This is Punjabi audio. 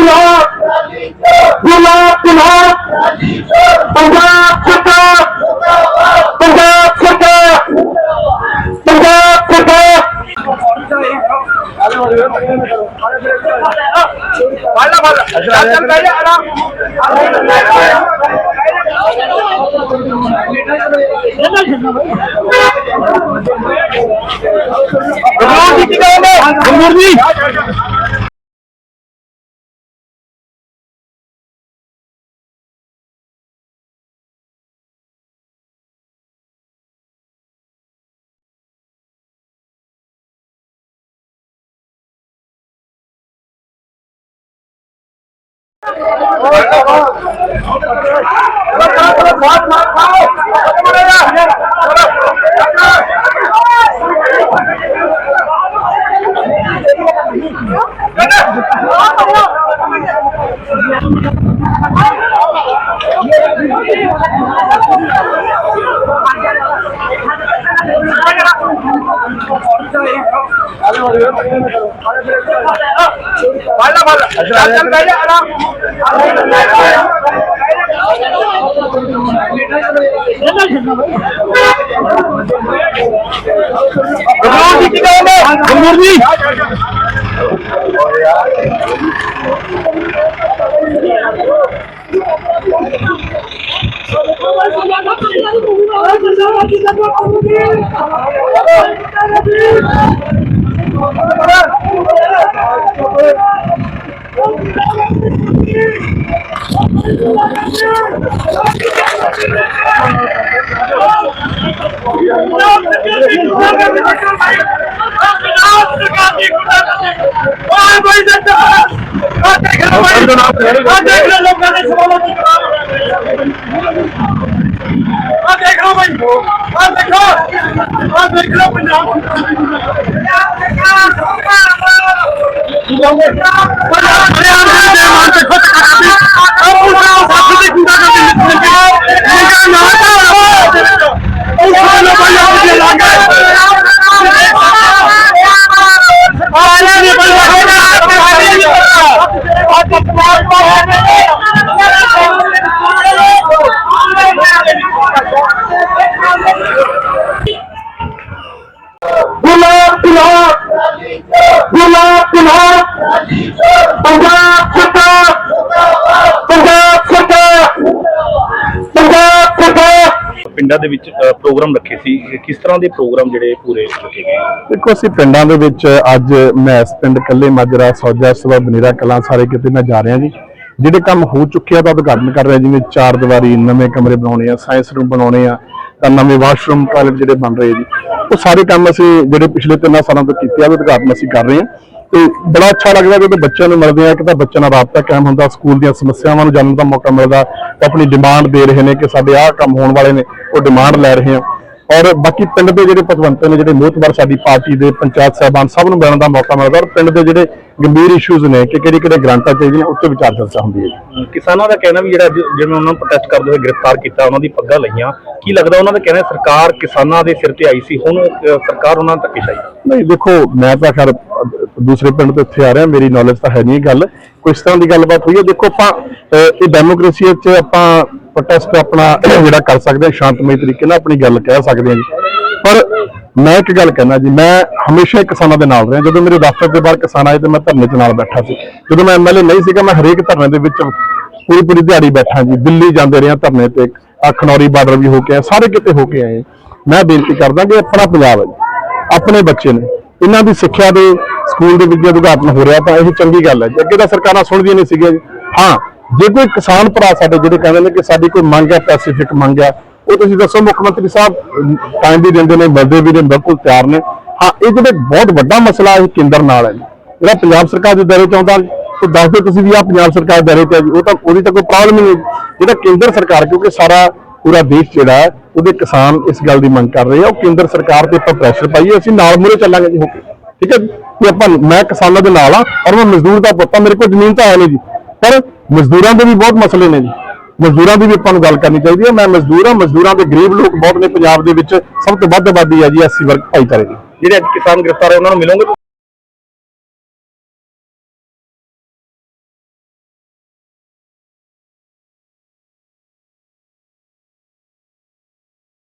ਗੁਲਾਬ ਗੁਲਾਬ ਗੁਲਾਬ ਪੰਜਾਬ ਸਰਕਾਰ। ਪੰਜਾਬ ਸਰਕਾਰ। ਪੰਜਾਬ ਸਰਕਾਰ। ਗਮੂਰ ਜੀ ਕੀ ਕਹਿੰਦੇ ਗਮੂਰ ਜੀ ਗਮੂਰ ਜੀ ਕੀ ਕਹਿੰਦੇ ਗਮੂਰ ਜੀ। Allez, on y va. పళ్ళ పళ్ళ చల్ పళ్ళ అలా మురళి Thank you. লোক ਗੁਲਾਬ ਗੁਲਾਬ ਗੁਲਾਬ ਪੰਜਾਬ ਸਰਕਾਰ ਪੰਜਾਬ ਸਰਕਾਰ ਪੰਜਾਬ ਸਰਕਾਰ। ਪਿੰਡਾਂ ਦੇ ਵਿੱਚ ਪ੍ਰੋਗਰਾਮ ਰੱਖੇ ਸੀ। ਕਿਸ ਤਰ੍ਹਾਂ ਦੇ ਪ੍ਰੋਗਰਾਮ ਜਿਹੜੇ ਪੂਰੇ ਰੱਖੇ ਗਏ? ਦੇਖੋ ਅਸੀਂ ਪਿੰਡਾਂ ਦੇ ਵਿੱਚ ਅੱਜ ਮੈਂ ਇਸ ਪਿੰਡ ਕੱਲੇ ਮਾਜਰਾ ਸੌਜਾ ਸਵਾ ਬਨੇਰਾ ਕਲਾਂ ਸਾਰੇ ਕਿਤੇ ਮੈਂ ਜਾ ਰਿਹਾ ਜੀ। ਜਿਹੜੇ ਕੰਮ ਹੋ ਚੁੱਕੇ ਆ ਤਾਂ ਉਦਘਾਟਨ ਕਰ ਰਿਹਾ ਜਿਵੇਂ ਚਾਰ ਦੀਵਾਰੀ ਨਵੇਂ ਕਮਰੇ ਬਣਾਉਣੇ ਆ ਸਾਇੰਸ ਰੂਮ ਬਣਾਉਣੇ ਆ ਤਾਂ ਨਵੇਂ ਵਾਸ਼ਰੂਮ ਕਾਲਜ ਜਿਹੜੇ ਬਣ ਰਹੇ ਜੀ। ਉਹ ਸਾਰੇ ਕੰਮ ਅਸੀਂ ਜਿਹੜੇ ਪਿਛਲੇ ਤਿੰਨਾਂ ਸਾਲਾਂ ਤੋਂ ਕੀਤੇ ਆ ਉਹ ਉਦਘਾਟਨ ਅਸੀਂ ਕਰ ਰਹੇ ਹਾਂ ਤੇ ਬੜਾ ਅੱਛਾ ਲੱਗਦਾ ਜਦੋਂ ਬੱਚਿਆਂ ਨੂੰ ਮਿਲਦੇ ਆ ਕਿ ਤਾਂ ਬੱਚਿਆਂ ਨਾਲ ਰਾਬਤਾ ਕਾਇਮ ਹੁੰਦਾ ਸਕੂਲ ਦੀਆਂ ਸਮੱਸਿਆਵਾਂ ਨੂੰ ਜਾਣਨ ਦਾ ਮੌਕਾ ਮਿਲਦਾ ਆਪਣੀ ਡਿਮਾਂਡ ਦੇ ਰਹੇ ਨੇ ਕਿ ਸਾਡੇ ਆਹ ਕੰਮ ਹੋਣ ਵਾਲੇ ਨੇ ਉਹ ਡਿਮਾਂਡ ਲੈ ਰਹੇ ਆ। ਔਰ ਬਾਕੀ ਪਿੰਡ ਦੇ ਜਿਹੜੇ ਪਤਵੰਤੇ ਨੇ ਜਿਹੜੇ ਮੋਹਤਬਰ ਸਾਡੀ ਪਾਰਟੀ ਦੇ ਪੰਚਾਇਤ ਸਾਹਿਬਾਨ ਸਭ ਨੂੰ ਮਿਲਣ ਦਾ ਮੌਕਾ ਮਿਲਦਾ। ਔਰ ਪਿੰਡ ਦੇ ਜਿਹੜੇ ਗੰਭੀਰ ਇਸ਼ੂਜ਼ ਨੇ ਕਿ ਕਿਹੜੇ ਕਿਹੜੇ ਗ੍ਰਾਂਟਾਂ ਚਾਹੀਦੀਆਂ ਉੱਤੇ ਵਿਚਾਰ ਚਰਚਾ ਹੁੰਦੀ ਹੈ। ਕਿਸਾਨਾਂ ਦਾ ਕਹਿਣਾ ਵੀ ਜਿਹੜਾ ਜਿਵੇਂ ਉਹਨਾਂ ਨੂੰ ਪ੍ਰੋਟੈਸਟ ਕਰਦੇ ਹੋਏ ਗ੍ਰਿਫਤਾਰ ਕੀਤਾ ਉਹਨਾਂ ਦੀ ਪੱਗਾਂ ਲਈਆਂ। ਕੀ ਲੱਗਦਾ ਉਹਨਾਂ ਦਾ ਕਹਿਣਾ ਸਰਕਾਰ ਕਿਸਾਨਾਂ ਦੇ ਸਿਰ ਤੇ ਆਈ ਸੀ ਹੁਣ ਸਰਕਾਰ ਉਹਨਾਂ ਨੂੰ ਧੱਕੇਸ਼ਾਹੀ? ਨਹੀਂ ਦੇਖੋ ਮੈਂ ਤਾਂ ਖੈਰ ਦੂਸਰੇ ਪਿੰਡ ਤੋਂ ਇੱਥੇ ਆ ਰਿਹਾ, ਮੇਰੀ ਨੌਲੇਜ ਤਾਂ ਹੈ ਨਹੀਂ ਗੱਲ। ਕੋਈ ਇਸ ਤਰ੍ਹਾਂ ਦੀ ਗੱਲਬਾਤ ਹੋਈ ਹੈ? ਦੇਖੋ ਆਪਾਂ ਇਹ ਡੈਮੋਕ੍ਰੇਸੀ ਵਿੱਚ ਆਪਾਂ ਪ੍ਰੋਟੈਸਟ ਆਪਣਾ ਜਿਹੜਾ ਕਰ ਸਕਦੇ ਹਾਂ, ਸ਼ਾਂਤਮਈ ਤਰੀਕੇ ਨਾਲ ਆਪਣੀ ਗੱਲ ਕਹਿ ਸਕਦੇ ਹਾਂ ਜੀ। ਪਰ ਮੈਂ ਇੱਕ ਗੱਲ ਕਹਿਣਾ ਜੀ, ਮੈਂ ਹਮੇਸ਼ਾ ਹੀ ਕਿਸਾਨਾਂ ਦੇ ਨਾਲ ਰਿਹਾ। ਜਦੋਂ ਮੇਰੇ ਦਫ਼ਤਰ ਦੇ ਬਾਹਰ ਕਿਸਾਨ ਆਏ ਤੇ ਮੈਂ ਧਰਨੇ 'ਚ ਨਾਲ ਬੈਠਾ ਸੀ। ਜਦੋਂ ਮੈਂ ਐਮਐਲਏ ਨਹੀਂ ਸੀਗਾ, ਮੈਂ ਹਰੇਕ ਧਰਨੇ ਦੇ ਵਿੱਚ ਪੂਰੀ ਪੂਰੀ ਦਿਹਾੜੀ ਬੈਠਾ ਜੀ। ਦਿੱਲੀ ਜਾਂਦੇ ਰਿਹਾ ਧਰਨੇ ਤੇ ਆਹ ਖਨੌਰੀ ਬਾਰਡਰ ਵੀ ਹੋ ਕੇ ਆਏ, ਸਾਰੇ ਕਿਤੇ ਹੋ ਕੇ ਆਏ। ਮੈਂ ਬੇਨਤੀ ਕਰਦਾ ਕਿ ਆਪਣਾ ਪੰਜਾਬ ਹੈ ਜੀ, ਆਪਣੇ ਬੱਚੇ ਨੇ। ਇਹਨਾਂ ਦੀ ਸਿੱਖਿਆ ਦੇ ਸਕੂਲ ਦੇ ਵਿੱਦਿਆ ਉਦਘਾਟਨ ਹੋ ਰਿਹਾ ਤਾਂ ਇਹ ਚੰਗੀ ਗੱਲ ਹੈ। ਜੀ ਅੱਗੇ ਤਾਂ ਸਰਕਾਰਾਂ ਸੁਣਦੀਆਂ ਨਹੀਂ ਸੀਗੀਆਂ ਜੀ। ਹਾਂ, ਜੇ ਕੋਈ ਕਿਸਾਨ ਭਰਾ ਸਾਡੇ ਜਿਹੜੇ ਕਹਿੰਦੇ ਨੇ ਕਿ ਸਾਡੀ ਕੋਈ ਮੰਗ ਹੈ ਪੈਸੀਫਿਕ ਮੰਗ ਹੈ, ਉਹ ਤੁਸੀਂ ਦੱਸੋ, ਮੁੱਖ ਮੰਤਰੀ ਸਾਹਿਬ ਟਾਈਮ ਵੀ ਦਿੰਦੇ ਨੇ, ਮਿਲਦੇ ਵੀ ਨੇ, ਬਿਲਕੁਲ ਤਿਆਰ ਨੇ। ਹਾਂ, ਇਹ ਜਿਹੜੇ ਬਹੁਤ ਵੱਡਾ ਮਸਲਾ ਇਹ ਕੇਂਦਰ ਨਾਲ ਹੈ ਜੀ। ਜਿਹੜਾ ਪੰਜਾਬ ਸਰਕਾਰ ਦੇ ਦਾਇਰੇ ਚ ਆਉਂਦਾ ਉਹ ਦੱਸ ਦਿਓ ਤੁਸੀਂ ਵੀ ਆ ਪੰਜਾਬ ਸਰਕਾਰ ਦੇ ਦਾਇਰੇ ਤੇ ਹੈ ਜੀ। ਉਹ ਤਾਂ, ਉਹਦੀ ਤਾਂ ਕੋਈ ਪ੍ਰੋਬਲਮ ਹੀ ਨਹੀਂ ਜਿਹੜਾ ਕੇਂਦਰ ਸਰਕਾਰ, ਕਿਉਂਕਿ ਸਾਰਾ ਪੂਰਾ ਦੇਸ਼ ਜਿਹੜਾ ਹੈ, ਉਹਦੇ ਕਿਸਾਨ ਇਸ ਗੱਲ ਦੀ ਮੰਗ ਕਰ ਰਹੇ ਆ। ਉਹ ਕੇਂਦਰ ਸਰਕਾਰ ਤੇ ਆਪਾਂ ਪ੍ਰੈਸ਼ਰ ਪਾਈਏ, ਅਸੀਂ ਨਾਲ ਮੁਰੇ ਚੱਲਾਂਗੇ ਜੀ, ਹੋ ਕੇ। ਠੀਕ ਹੈ ਜੀ ਕਿ ਆਪਾਂ ਮੈਂ ਕਿਸਾਨਾਂ ਦੇ ਨਾਲ ਆ ਔਰ ਮੈਂ ਮਜ਼ਦੂਰ ਦਾ ਪੁੱਤ ਆ ਮੇਰੇ ਕੋਲ ਜ਼ਮੀਨ ਤਾਂ ਹੈ ਨਹੀਂ ਜੀ। ਪਰ ਮਜ਼ਦੂਰਾਂ ਦੇ ਵੀ ਬਹੁਤ ਮਸਲੇ ਨੇ ਜੀ। ਮਜ਼ਦੂਰਾਂ ਦੀ ਵੀ ਆਪਾਂ ਨੂੰ ਗੱਲ ਕਰਨੀ ਚਾਹੀਦੀ ਹੈ। ਮੈਂ ਮਜ਼ਦੂਰ ਹਾਂ, ਮਜ਼ਦੂਰਾਂ ਦੇ ਗਰੀਬ ਲੋਕ ਬਹੁਤ ਨੇ ਪੰਜਾਬ ਦੇ ਵਿੱਚ। ਸਭ ਤੋਂ ਵੱਧ ਆਬਾਦੀ ਹੈ ਜੀ ਐਸਸੀ ਵਰਗ ਭਾਈਚਾਰੇ ਦੀ। ਜਿਹੜੇ ਅੱਜ ਕਿਸਾਨ ਗ੍ਰਿਫਤਾਰ ਹੋਏ, ਉਹਨਾਂ ਨੂੰ ਮਿਲੋਗੇ?